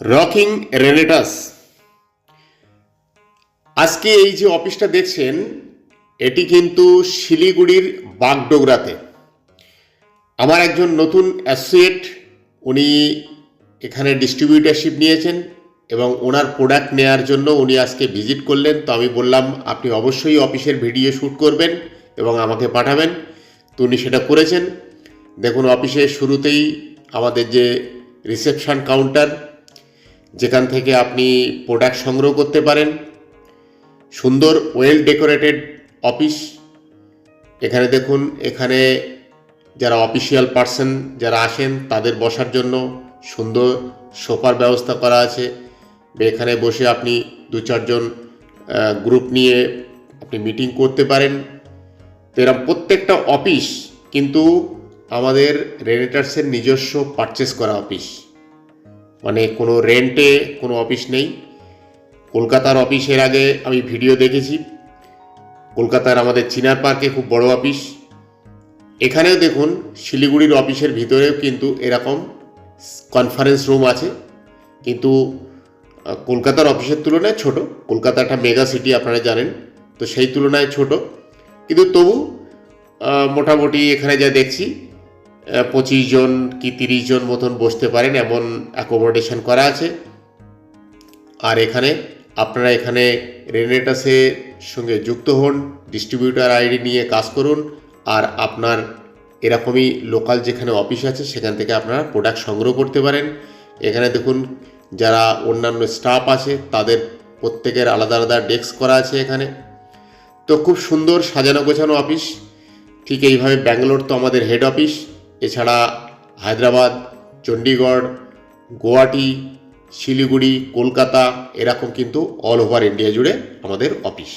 Rocking রেনেটাস। আজকে এই যে অফিসটা দেখছেন, এটি কিন্তু শিলিগুড়ির বাগডোগরাতে। আমার একজন নতুন অ্যাসোসিয়েট, উনি এখানে ডিস্ট্রিবিউটারশিপ নিয়েছেন এবং ওনার প্রোডাক্ট নেয়ার জন্য উনি আজকে ভিজিট করলেন। তো আমি বললাম, আপনি অবশ্যই অফিসের ভিডিও শ্যুট করবেন এবং আমাকে পাঠাবেন। তো উনি সেটা করেছেন। দেখুন, অফিসের শুরুতেই আমাদের যে রিসেপশন কাউন্টার যেখান থেকে আপনি প্রোডাক্ট সংগ্রহ করতে পারেন। সুন্দর ওয়েল ডেকোরেটেড অফিস এখানে দেখুন, এখানে যারা অফিসিয়াল পার্সন যারা আসেন, তাদের বসার জন্য সুন্দর সোফার ব্যবস্থা করা আছে। এখানে বসে আপনি দু চারজন গ্রুপ নিয়ে আপনি মিটিং করতে পারেন। তো এরকম প্রত্যেকটা অফিস কিন্তু আমাদের রেনেটার্সের নিজস্ব পারচেস করা অফিস মানে কোনো রেন্টে কোনো অফিস নেই। কলকাতার অফিসের আগে আমি ভিডিও দেখেছি। কলকাতার আমাদের চিনার পার্কে খুব বড় অফিস এখানেও দেখুন, শিলিগুড়ির অফিসের ভিতরেও কিন্তু এরকম কনফারেন্স রুম আছে। কিন্তু কলকাতার অফিসের তুলনায় ছোট। কলকাতা একটা মেগা সিটি আপনারা জানেন, তো সেই তুলনায় ছোট। কিন্তু তবু মোটামুটি এখানে যা দেখছি পঁচিশ জন কি তিরিশ জন মতন বসতে পারেন এমন অ্যাকোমোডেশন করা আছে। আর এখানে আপনারা এখানে রেনেটাসের সঙ্গে যুক্ত হন ডিস্ট্রিবিউটার আইডি নিয়ে কাজ করুন, আর আপনার এরকমই লোকাল যেখানে অফিস আছে সেখান থেকে আপনারা প্রোডাক্ট সংগ্রহ করতে পারেন। এখানে দেখুন, যারা অন্যান্য স্টাফ আছে, তাদের প্রত্যেকের আলাদা আলাদা ডেস্ক করা আছে এখানে। তো খুব সুন্দর সাজানো গোছানো অফিস ঠিক এইভাবে ব্যাঙ্গালোর তো আমাদের হেড অফিস এছাড়া হায়দ্রাবাদ চণ্ডীগড় গুয়াহাটি শিলিগুড়ি কলকাতা এরকম কিন্তু অল ওভার ইন্ডিয়া জুড়ে আমাদের অফিস